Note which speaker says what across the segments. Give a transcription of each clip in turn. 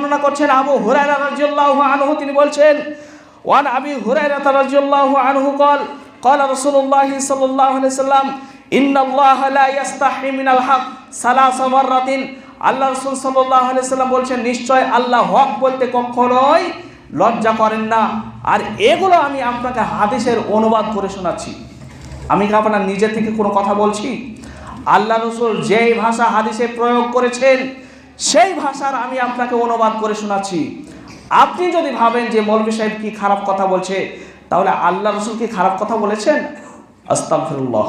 Speaker 1: বর্ণনা করছেন আবু হুরায়রা রাদিয়াল্লাহু আনহু তিনি বলছেন ওয়ান আবি হুরায়রা রাদিয়াল্লাহু আনহু قال قال رسول الله صلى الله عليه وسلم ان الله لا يستحي من الحق ثلاث مرات আল্লাহ রাসূল সাল্লাল্লাহু আলাইহি সাল্লাম বলছেন নিশ্চয় আল্লাহ হক বলতে কখনোই লজ্জা করেন না আর এগুলো আমি আপনাকে হাদিসের অনুবাদ করে শোনাচ্ছি আমি কি আপনার নিজে থেকে কোনো কথা বলছি আল্লাহ রসুল যেই ভাষা হাদিসে প্রয়োগ করেছেন সেই ভাষার আমি আপনাকে অনুবাদ করে শোনাচ্ছি। আপনি যদি ভাবেন যে মৌলভী সাহেব কি খারাপ কথা বলছে, তাহলে আল্লাহ রসুল কি খারাপ কথা বলেছেন? আস্তাগফিরুল্লাহ।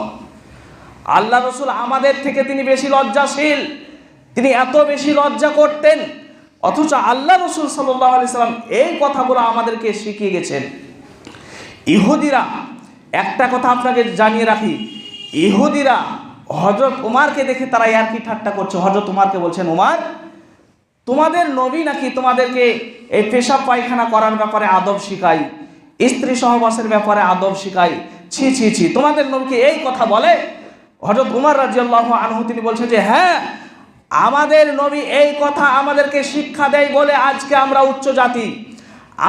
Speaker 1: আল্লাহ রসুল আমাদের থেকে তিনি বেশি লজ্জাশীল। তিনি এত বেশি লজ্জা করতেন। অথচ আল্লাহ রসুল সাল্লাহ সাল্লাম এই কথাগুলো আমাদেরকে শিখিয়ে গেছেন। ইহুদিরা, একটা কথা আপনাকে জানিয়ে রাখি। ইহুদিরা হজরত উমারকে দেখে তারা ইয়ার কি ঠাট্টা করছে? হজরত উমারকে বলছেন, উমার তোমাদের নবী নাকি তোমাদেরকে এই পেশাব পায়খানা করার ব্যাপারে আদব শিখাই স্ত্রী সহবাসের ব্যাপারে আদব শিখাই ছি ছি ছি, তোমাদের নবীকে এই কথা বলে? হজরত উমার রাজিয়াল্লাহ আনহু তিনি বলছে যে হ্যাঁ আমাদের নবী এই কথা আমাদেরকে শিক্ষা দেয় বলে আজকে আমরা উচ্চ জাতি।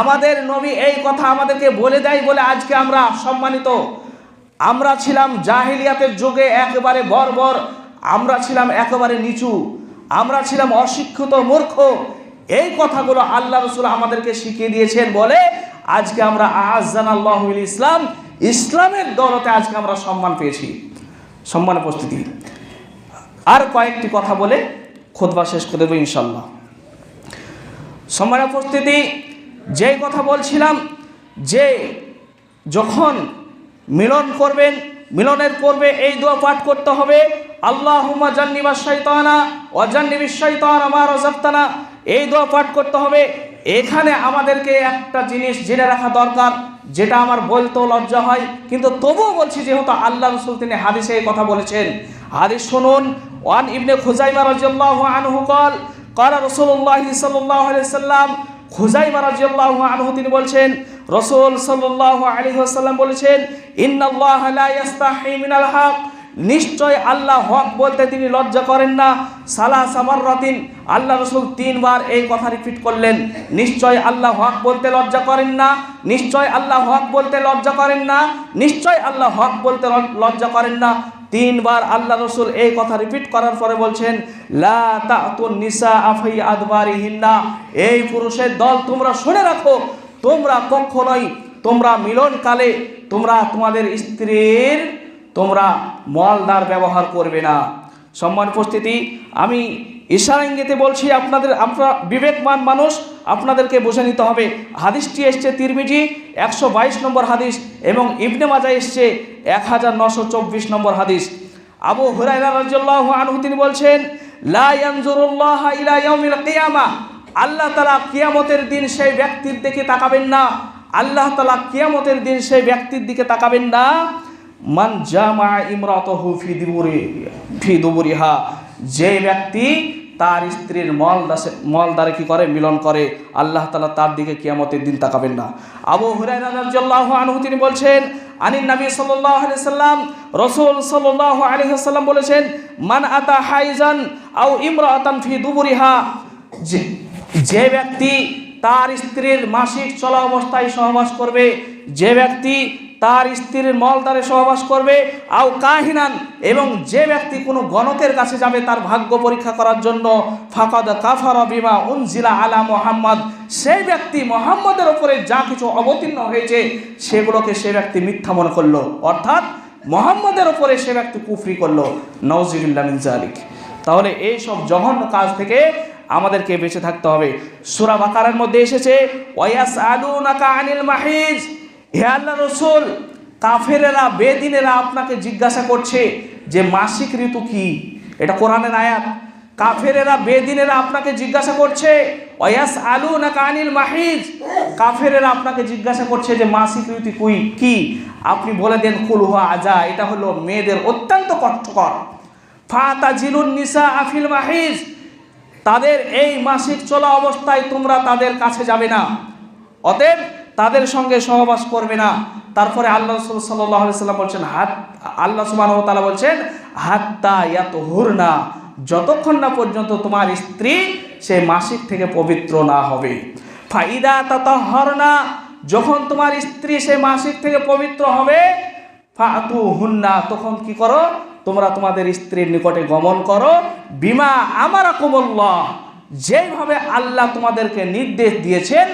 Speaker 1: আমাদের নবী এই কথা আমাদেরকে বলে দেয় বলে আজকে আমরা সম্মানিত। আমরা ছিলাম জাহিলিয়াতের যুগে একেবারে বর্বর, আমরা ছিলাম একেবারে নিচু। আমরা ছিলাম অশিক্ষিত মূর্খ। এই কথাগুলো আল্লাহ রসুল আমাদেরকে শিখিয়ে দিয়েছেন বলে আজকে আমরা আজান আল্লাহুল ইসলাম, ইসলামের দলতে আজকে আমরা সম্মান পেয়েছি। সম্মান উপস্থিতি আর কয়েকটি কথা বলে খোদবা শেষ করে দেবো ইনশাল্লাহ সম্মান উপস্থিতি যেই কথা বলছিলাম, যে যখন মিলন করবেন মিলনের পূর্বে এই দোয়া পাঠ করতে হবে আল্লাহুমা জান্নিবা শৈতানা অজান্নিবি শৈতান আমার অজাক্তানা এই দোয়া পাঠ করতে হবে এখানে আমাদেরকে একটা জিনিস জেনে রাখা দরকার যেটা আমার বলতেও লজ্জা হয় কিন্তু তবুও বলছি যেহেতু আল্লাহ রসুল তিনি হাদিসে এই কথা বলেছেন হাদিস শুনুন ওয়ান ইবনে খুজাইমা রাজিয়াল্লাহু আনহু কল قال رسول الله صلى الله عليه وسلم খুজাইমা রাদিয়াল্লাহু আনহু তিনি বলছেন রাসূল সাল্লাল্লাহু আলাইহি ওয়াসাল্লাম বলেছেন নিশ্চয় আল্লাহ হক বলতে তিনি লজ্জা করেন না। সালা সামাররাতিন আল্লাহ রসুল তিনবার এই কথা রিপিট করলেন। নিশ্চয় আল্লাহ হক বলতে লজ্জা করেন না। নিশ্চয় আল্লাহ হক বলতে লজ্জা করেন না। নিশ্চয় আল্লাহ হক বলতে লজ্জা করেন না। তিনবার আল্লাহ রসুল এই কথা রিপিট করার পরে বলছেন নিসা আফাই আদবারিহিন্না। এই পুরুষের দল তোমরা শুনে রাখো। তোমরা কখনোই তোমরা মিলনকালে, তোমরা তোমাদের স্ত্রীর, তোমরা মলদার ব্যবহার করবে না। সম্মান উপস্থিতি, আমি ইশারা ইঙ্গিতে বলছি, আপনাদের, আপনারা বিবেকমান মানুষ, আপনাদেরকে বুঝে নিতে হবে। হাদিসটি এসছে তিরমিজি, একশো বাইশ নম্বর হাদিস এবং ইবনে মাজা এসছে এক হাজার নশো চব্বিশ নম্বর হাদিস। আবু হুরাইরা রাদিয়াল্লাহু আনহু তিনি বলছেন, লা ইয়ানজুরুল্লাহ ইলা ইয়াউমিল কিয়ামা। আল্লাহ তালা কিয়ামতের দিন সেই ব্যক্তির দিকে তাকাবেন না। আল্লাহ তালা কিয়ামতের দিন সেই ব্যক্তির দিকে তাকাবেন না। মান জামা ইমরাতহু ফি দিবুরি, ফি দুবুরিহা, যে ব্যক্তি তার স্ত্রীর মল দাসে, মল দ্বারা কি করে? মিলন করে। আল্লাহ তালা তার দিকে কিয়ামতের দিন তাকাবেন না। আবু হুরাইরা রাদিয়াল্লাহু আনহু তিনি বলছেন, আনিন নবী সাল্লাল্লাহু আলাইহি সাল্লাম, রাসূল সাল্লাল্লাহু আলাইহি সাল্লাম বলেছেন, মান আতা হাইজান আউ ইমরাতান ফি দুবুরিহা, যে যে ব্যক্তি তার স্ত্রীর মাসিক চলা অবস্থায় সহবাস করবে, যে ব্যক্তি তার স্ত্রীর মলদারে সহবাস করবে, আও কাহিনান, এবং যে ব্যক্তি কোনো গণকের কাছে যাবে, তার ভাগ্য পরীক্ষা করার জন্য ফাকাদ কাফার বিমা উনজিলা আলা মোহাম্মদ। সেই ব্যক্তি মোহাম্মদের ওপরে যা কিছু অবতীর্ণ হয়েছে, সেগুলোকে সে ব্যক্তি মিথ্যা মনে করল। অর্থাৎ মোহাম্মদের ওপরে সে ব্যক্তি কুফরি করল। জালিক তাহলে এই সব জঘন্য কাজ থেকে আমাদেরকে বেঁচে থাকতে হবে। সুরা বাকারের মধ্যে এসেছে আনিল মাহিজ রসুল, কাফেরেরা বেদিনেরা আপনাকে জিজ্ঞাসা করছে যে মাসিক ঋতু কি? এটা কোরআনের আয়াত। কাফেরেরা বেদিনেরা আপনাকে জিজ্ঞাসা করছে ওয়াস আলু না কানিল মাহিজ কাফেরেরা আপনাকে জিজ্ঞাসা করছে যে মাসিক ঋতু কুই কি? আপনি বলে দেন কুলহুয়া আজা এটা হলো মেয়েদের অত্যন্ত কষ্টকর। ফাতা জিলুন নিসা আফিল মাহিজ তাদের এই মাসিক চলা অবস্থায় তোমরা তাদের কাছে যাবে না। অতএব তাদের সঙ্গে সহবাস করবে না। তারপরে আল্লাহ রসুল সাল্লাম বলছেন, হাত, আল্লাহ সুবাহ তালা বলছেন, হাত্তা ইয়াত হুর না যতক্ষণ না পর্যন্ত তোমার স্ত্রী সে মাসিক থেকে পবিত্র না হবে। ফাইদা তত হর না যখন তোমার স্ত্রী সে মাসিক থেকে পবিত্র হবে ফা ফাতু হুন্না তখন কি করো? তোমরা তোমাদের স্ত্রীর নিকটে গমন করো। বিমা আমার কুমল্লাহ যেভাবে আল্লাহ তোমাদেরকে নির্দেশ দিয়েছেন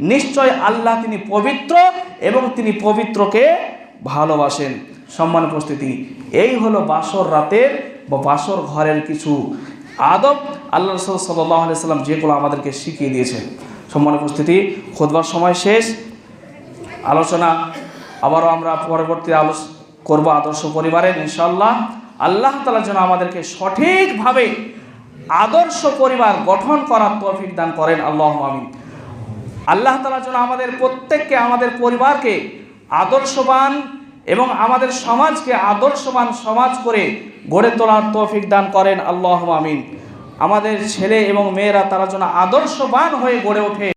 Speaker 1: নিশ্চয় আল্লাহ তিনি পবিত্র এবং তিনি পবিত্রকে ভালোবাসেন। সম্মান উপস্থিতি, এই হলো বাসর রাতের বা বাসর ঘরের কিছু আদব। আল্লাহ রসুল সাল্লাহ সাল্লাম যেগুলো আমাদেরকে শিখিয়ে দিয়েছেন। সম্মান উপস্থিতি খোদবার সময় শেষ। আলোচনা আবারও আমরা পরবর্তী আলোচ, করব আদর্শ পরিবারের ইনশাল্লাহ আল্লাহ তালা যেন আমাদেরকে সঠিকভাবে আদর্শ পরিবার গঠন করার তৌফিক দান করেন। আল্লাহ আমিন। আল্লাহ তালা যেন আমাদের প্রত্যেককে, আমাদের পরিবারকে আদর্শবান এবং আমাদের সমাজকে আদর্শবান সমাজ করে গড়ে তোলার তৌফিক দান করেন। আল্লাহ আমিন। আমাদের ছেলে এবং মেয়েরা তারা যেন আদর্শবান হয়ে গড়ে ওঠে।